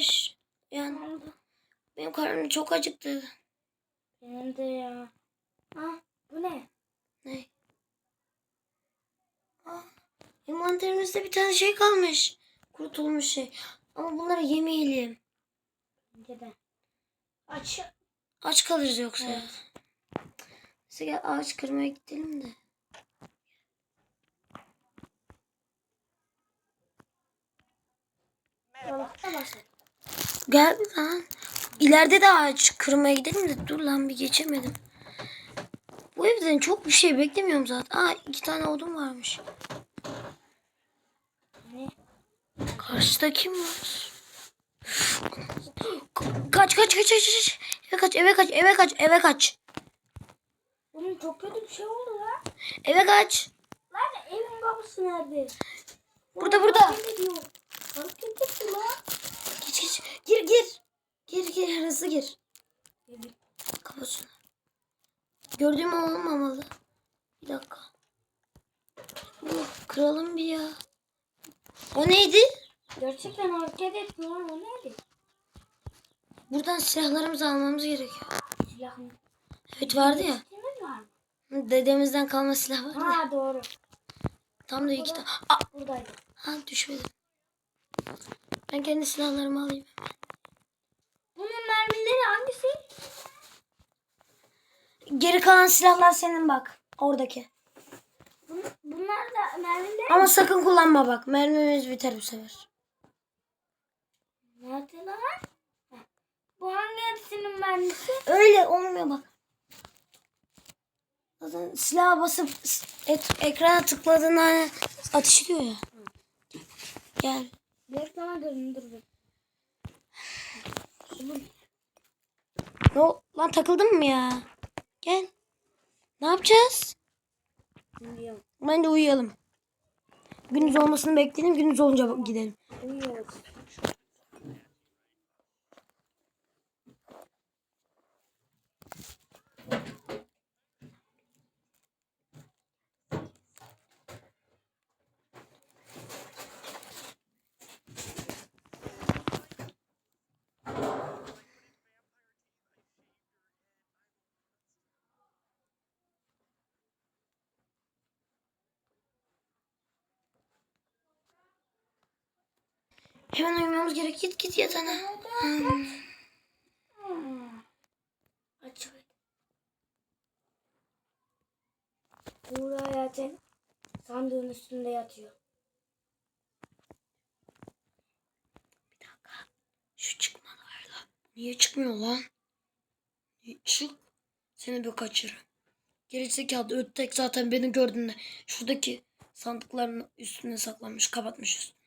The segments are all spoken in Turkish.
kardeş. Yani benim karnım çok acıktı. Benim de ya. Ha bu ne? Ne? Aa, envanterimizde bir tane şey kalmış. Kurutulmuş şey. Ama bunları yemeyelim. Bence de. Aç. Aç kalırız yoksa. Evet. Neyse gel ağaç kırmaya gidelim de. Balıkta başladı. Gel lan. İleride de ağaç kırmaya gidelim de dur lan bir geçemedim. Bu evden çok bir şey beklemiyorum zaten. Aa iki tane odun varmış. Ne? Karşıda kim var? Ka- Kaç kaç kaç kaç kaç. Eve kaç eve kaç eve kaç eve kaç. Bunun çok kötü bir şey oldu lan. Eve kaç. Lan evin babası nerede? Burada, Ulan burada. Hareket etti lan. Geç geç. Gir gir. Gir gir hızlı gir. Evet. Şunu. Gördüğüm olmamalı. Bir dakika. Bunu kıralım bir ya. O neydi? Gerçekten hareket lan o neydi? Buradan silahlarımızı almamız gerekiyor. Silah mı? Evet vardı ya. Dedemizden kalma silah vardı ya. Ha doğru. Tam da iki tane. Buradaydı. ha düşmedim. Ben kendi silahlarımı alayım. Bunun mermileri hangisi? Geri kalan silahlar senin bak. Oradaki. Bun, bunlar da mermileri. Ama sakın kullanma bak. Mermimiz biter bu sefer. Nerede lan? Bu hangisinin mermisi? Öyle olmuyor bak. Zaten silaha basıp et, ekrana tıkladığında hani atış ediyor ya. Gel. Sana göründür bir. Ne o- lan takıldın mı ya? Gel. Ne yapacağız? Bilmiyorum. Bence uyuyalım. Gündüz olmasını bekleyelim. Gündüz olunca gidelim. Uyuyoruz. Hemen uyumamız gerek. Git git yatağına. Hmm. Aç. Buğra zaten sandığın üstünde yatıyor. Şu çıkmadı var lan. Niye çıkmıyor lan? Niye çık? Seni bir kaçırırım. Gerizekalı öttek zaten beni gördüğünde şuradaki sandıkların üstüne saklanmış kapatmış üstünü.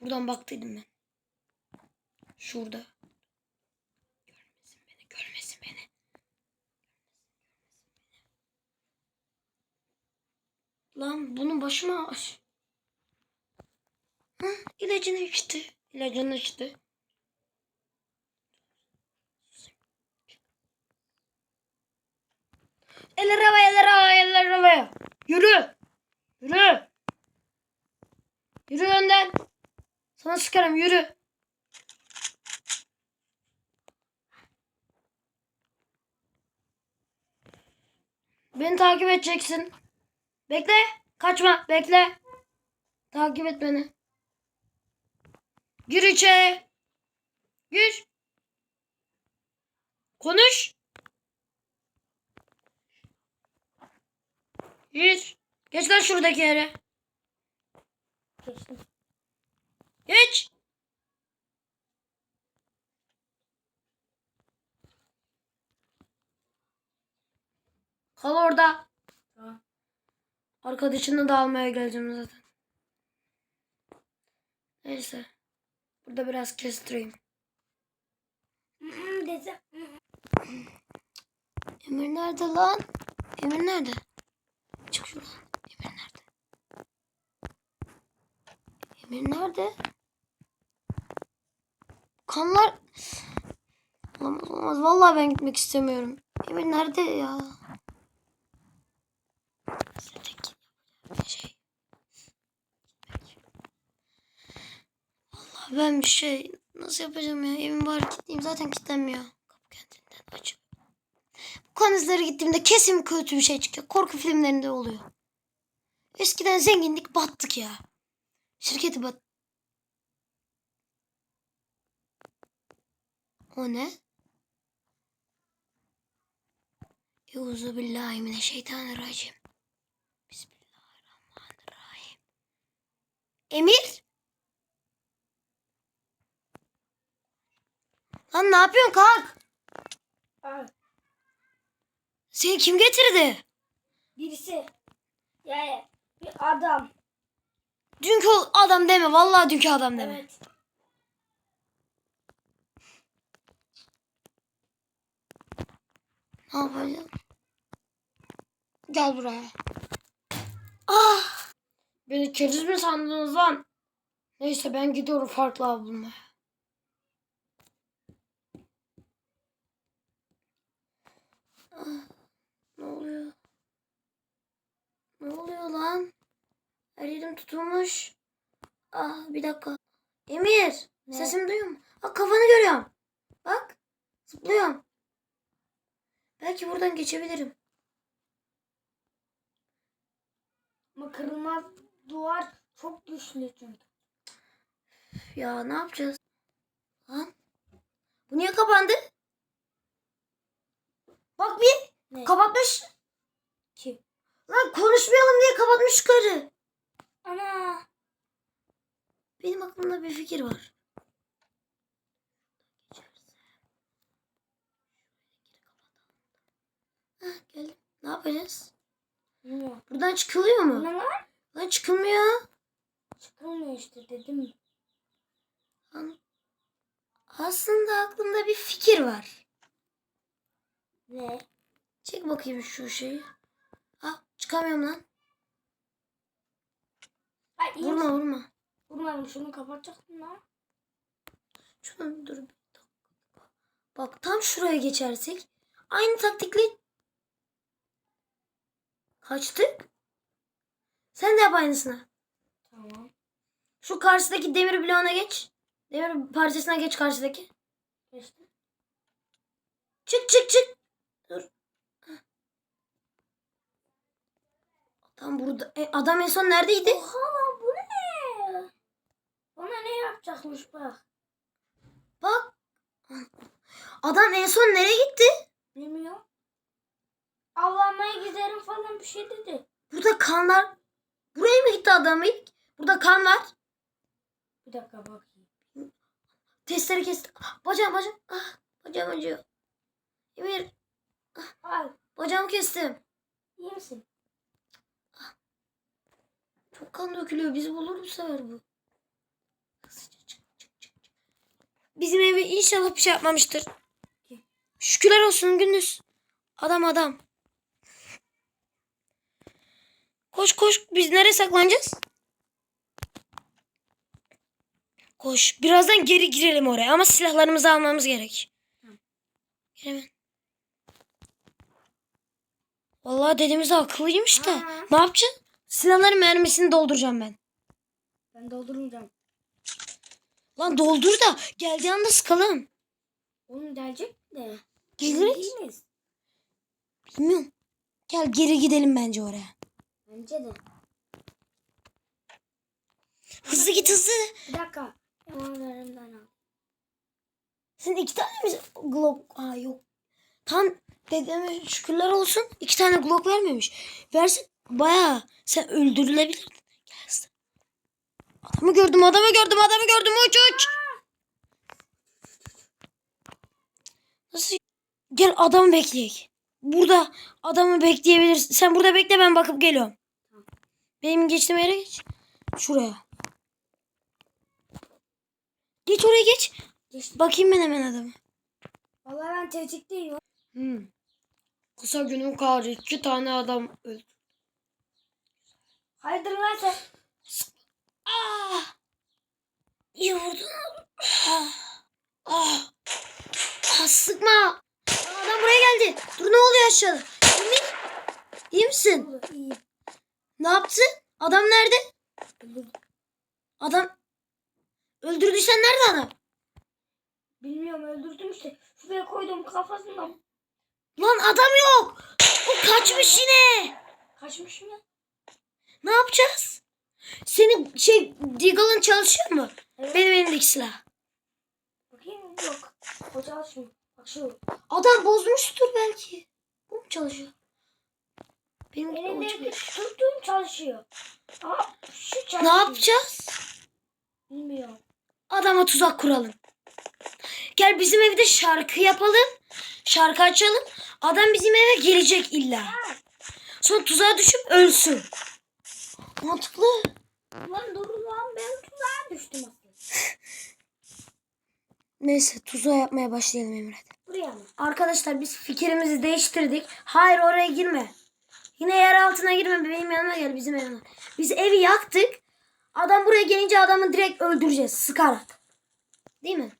Buradan baktıydım ben. Şurada. Görmesin beni görmesin beni. Lan bunun başı mı aş? Hı, ilacını içti. İlacını içti. Eller havaya, eller havaya, eller havaya. Yürü. Yürü. Yürü önden. Sana sıkarım yürü. Beni takip edeceksin. Bekle. Kaçma. Bekle. Takip et beni. Gir içeri. Gir. Konuş. Gir. Geç lan şuradaki yere. Geçtim. Geç. Kal orada. Tamam. Arkadaşını da almaya geleceğim zaten. Neyse. Burada biraz kestireyim. Emir nerede lan? Emir nerede? Çık şuradan. Emir nerede? Emir nerede? Kanlar... Olamaz olamaz. Vallahi ben gitmek istemiyorum. Emir nerede ya? Şey. Vallahi ben bir şey Nasıl yapacağım ya? Evim bari kilitleyeyim. Zaten kilitlenmiyor. Kapı kendinden açık. Bu kanızlara gittiğimde kesin kötü bir şey çıkacak. Korku filmlerinde oluyor. Eskiden zenginlik battık ya. Şirketi bat. O ne? Euzu billahi mineşşeytanirracim. Bismillahirrahmanirrahim. Emir? Lan ne yapıyorsun kalk? Al. Seni kim getirdi? Birisi. Yani bir adam. Dünkü adam deme. Vallahi dünkü adam deme. Evet. Ne yapacağım? Gel buraya. Ah! Beni keriz mi sandınız lan? Neyse ben gidiyorum farklı av bulmaya. Ah, ne oluyor? Ne oluyor lan? Her yerim tutulmuş. Ah bir dakika. Emir Ne? sesimi duyuyor musun? Bak kafanı görüyorum. Bak zıplıyorum. Belki buradan geçebilirim. Ama kırılmaz duvar çok güçlü çünkü. Ya ne yapacağız? Lan. Bu niye kapandı? Bak bir Ne? kapatmış. Kim? Lan konuşmayalım diye kapatmış karı. Ana. Benim aklımda bir fikir var. Hah, geldim. Ne yapacağız? Bilmiyorum. Buradan çıkılıyor mu? Ne var? Lan çıkılmıyor. Çıkılmıyor işte dedim. Lan. Aslında aklımda bir fikir var. Ne? Çek bakayım şu şeyi. Ah çıkamıyorum lan. Ay iyi Vurma misin? vurma. Vurmadım şunu kapatacaktım lan. Şunu dur bir dakika. Bak tam şuraya geçersek aynı taktikle kaçtık. Sen de yap aynısını. Tamam. Şu karşıdaki demir bloğuna geç. Demir parçasına geç karşıdaki. Geçtim. Çık çık çık. Dur. Adam burada. E, adam en son neredeydi? Oha lan bu ne? Bana ne yapacakmış bak. Bak. Adam en son nereye gitti? Bilmiyorum. Giderim falan bir şey dedi. Burada kanlar. Buraya mı gitti adam ilk? Burada kan var. Bir dakika bakayım. Testleri kesti. Ah, Bacağım bacağım. Ah, bacağım acıyor. Emir Al. bacağımı kestim. iyi misin? Çok kan dökülüyor. Bizi bulur bu sefer bu. Bizim evi inşallah bir şey yapmamıştır. Şükürler olsun Gündüz. Adam adam. Koş koş. Biz nereye saklanacağız? Koş. Birazdan geri girelim oraya ama silahlarımızı almamız gerek. Hemen. Vallahi dediğimiz de akıllıymış da. Ha. Ne yapacağız? Silahların mermisini dolduracağım ben. Ben doldurmayacağım. Lan doldur da geldiği anda sıkalım. Oğlum gelecek de. Değiliz. Bilmiyorum. Gel geri gidelim bence oraya. Bence de. Hızlı git hızlı. Bir dakika. Yamanlarımdan al. Senin iki tane mi Glock? Aa yok. Tam dedeme şükürler olsun. iki tane Glock vermemiş. Versin baya sen öldürülebilirdin. Gel hızlı. Adamı gördüm adamı gördüm adamı gördüm uç uç. Nasıl? Gel adamı bekleyek. Burada adamı bekleyebilirsin. Sen burada bekle ben bakıp geliyorum. Benim geçtiğim yere geç. Şuraya. Geç oraya geç. Geçtim. Bakayım ben hemen adamı. Vallahi ben tetikteyim. Hmm. Kısa günün karı iki tane adam öldü. Hayırdır lan sen? Ah! İyi vurdun. Ah! Ah! Ah, sıkma. Adam buraya geldi. Dur ne oluyor aşağıda? İyi misin? Olur, iyi. Ne yaptın? Adam nerede? Adam. Öldürdüysen nerede adam? Bilmiyorum öldürdüm işte. Şuraya koydum kafasından. Lan adam yok. O kaçmış yine. Kaçmış mı? Ne yapacağız? Senin şey Deagle'ın çalışıyor mu? Evet. Benim elimdeki silah. Bakayım yok. O çalışmıyor. Bak şu. Adam bozmuştur belki. Bu mu çalışıyor? Benim o Elindeki çalışıyor. Ama şu çalışıyor. Ne yapacağız? Bilmiyorum. Adama tuzak kuralım. Gel bizim evde şarkı yapalım. Şarkı açalım. Adam bizim eve gelecek illa. Sonra tuzağa düşüp ölsün. Mantıklı. Lan dur lan ben tuzağa düştüm aslında. Neyse tuzağa yapmaya başlayalım Emre. Buraya mı? Arkadaşlar biz fikrimizi değiştirdik. Hayır oraya girme. Yine yer altına girme. Benim yanıma gel bizim yanıma. Biz evi yaktık. Adam buraya gelince adamı direkt öldüreceğiz sıkarak. Değil mi?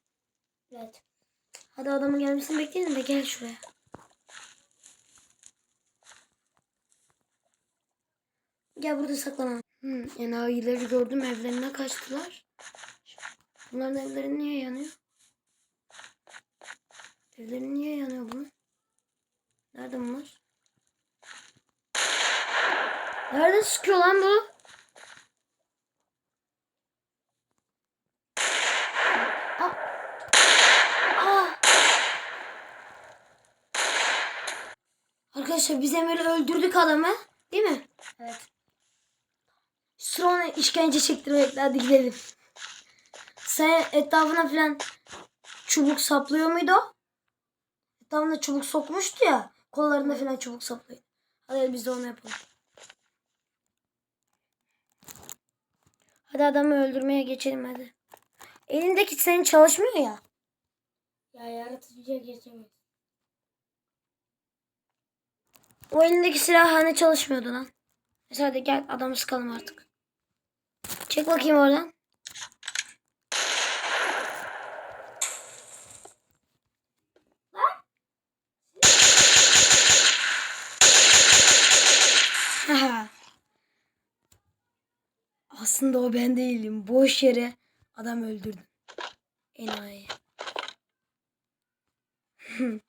Evet. Hadi adamın gelmesini bekleyelim de gel şuraya. Gel burada saklanalım. Hmm, enayileri gördüm evlerine kaçtılar. Bunların evleri niye yanıyor? Evleri niye yanıyor bunun? Nerede bunlar? Nerede sıkıyor lan bu? Aa. Aa. Arkadaşlar biz Emir'i öldürdük adamı. Değil mi? Evet. Sıra ona işkence çektirmekle hadi gidelim. Sen etrafına falan çubuk saplıyor muydu o? Etrafına çubuk sokmuştu ya. Kollarında falan çubuk saplıyor. Hadi biz de onu yapalım. Hadi adamı öldürmeye geçelim hadi. Elindeki senin çalışmıyor ya. Ya yaratıcıya geçemez. O elindeki silah hani çalışmıyordu lan. Neyse hadi gel adamı sıkalım artık. Çek bakayım oradan. Aslında o ben değilim. Boş yere adam öldürdüm. Enayi.